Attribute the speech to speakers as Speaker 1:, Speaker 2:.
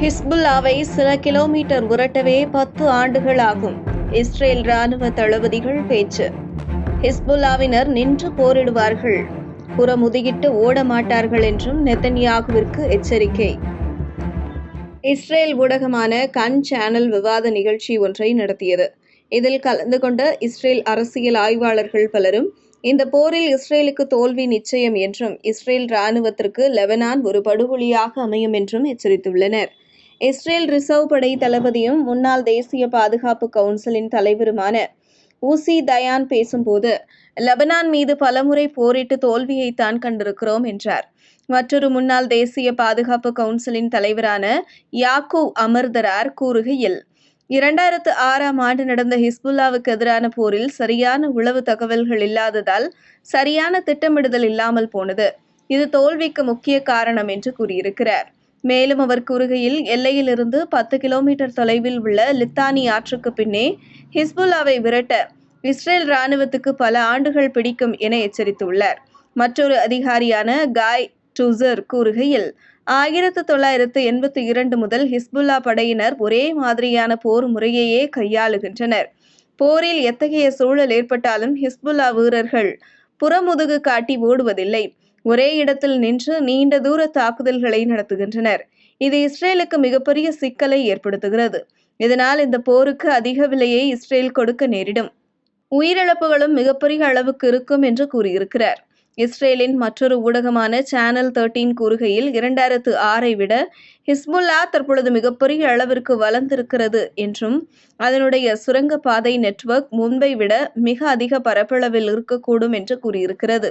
Speaker 1: ஹிஸ்புல்லாவை சில கிலோமீட்டர் உரட்டவே பத்து ஆண்டுகளாகும். இஸ்ரேல் ராணுவ தளபதிகள் பேச்சு. ஹிஸ்புல்லாவினர் நின்று போரிடுவார்கள். புறமுதுகிட்டு ஓட மாட்டார்கள் என்றும் நெத்தன்யாகுவிற்கு எச்சரிக்கை. இஸ்ரேல் ஊடகமான கண் சேனல் விவாத நிகழ்ச்சி ஒன்றை நடத்தியது. இதில் கலந்து கொண்ட இஸ்ரேல் அரசியல் ஆய்வாளர்கள் பலரும் இந்த போரில் இஸ்ரேலுக்கு தோல்வி நிச்சயம் என்றும் இஸ்ரேல் ராணுவத்திற்கு லெபனான் ஒரு படுகொலியாக அமையும் என்றும் எச்சரித்துள்ளனர். இஸ்ரேல் ரிசர்வ் படை தளபதியும் முன்னாள் தேசிய பாதுகாப்பு கவுன்சிலின் தலைவருமான ஊசி தயான் பேசும்போது லெபனான் மீது பலமுறை போரிட்டு தோல்வியைத்தான் கண்டிருக்கிறோம் என்றார். மற்றொரு முன்னாள் தேசிய பாதுகாப்பு கவுன்சிலின் தலைவரான யாக்கூப் அமர்தரார் கூறுகையில் இரண்டாயிரத்து ஆறாம் ஆண்டு நடந்த ஹிஸ்புல்லாவுக்கு எதிரான போரில் சரியான உளவு தகவல்கள் இல்லாததால் சரியான திட்டமிடுதல் இல்லாமல் போனது. இது தோல்விக்கு முக்கிய காரணம் என்று கூறியிருக்கிறார். மேலும் அவர் கூறுகையில் எல்லையிலிருந்து பத்து கிலோமீட்டர் தொலைவில் உள்ள லித்தானி ஆற்றுக்கு பின்னே ஹிஸ்புல்லாவை விரட்ட இஸ்ரேல் ராணுவத்துக்கு பல ஆண்டுகள் பிடிக்கும் என எச்சரித்துள்ளார். மற்றொரு அதிகாரியான காய் டுசர் கூறுகையில் ஆயிரத்து தொள்ளாயிரத்து எண்பத்தி இரண்டு முதல் ஹிஸ்புல்லா படையினர் ஒரே மாதிரியான போர் முறையையே கையாளுகின்றனர். போரில் எத்தகைய சூழல் ஏற்பட்டாலும் ஹிஸ்புல்லா வீரர்கள் புறமுதுகு காட்டி ஓடுவதில்லை. ஒரே இடத்தில் நின்று நீண்ட தூர தாக்குதல்களை நடத்துகின்றனர். இது இஸ்ரேலுக்கு மிகப்பெரிய சிக்கலை ஏற்படுத்துகிறது. இதனால் இந்த போருக்கு அதிக விலையை இஸ்ரேல் கொடுக்க நேரிடும். உயிரிழப்புகளும் மிகப்பெரிய அளவுக்கு இருக்கும் என்று கூறியிருக்கிறார். இஸ்ரேலின் மற்றொரு ஊடகமான சேனல் தேர்ட்டீன் கூறுகையில் இரண்டாயிரத்து ஆறை விட ஹிஸ்புல்லா தற்பொழுது மிகப்பெரிய அளவிற்கு வளர்ந்திருக்கிறது என்றும் அதனுடைய சுரங்கப்பாதை நெட்வொர்க் முன்பை விட மிக அதிக பரப்பளவில் இருக்கக்கூடும் என்று கூறியிருக்கிறது.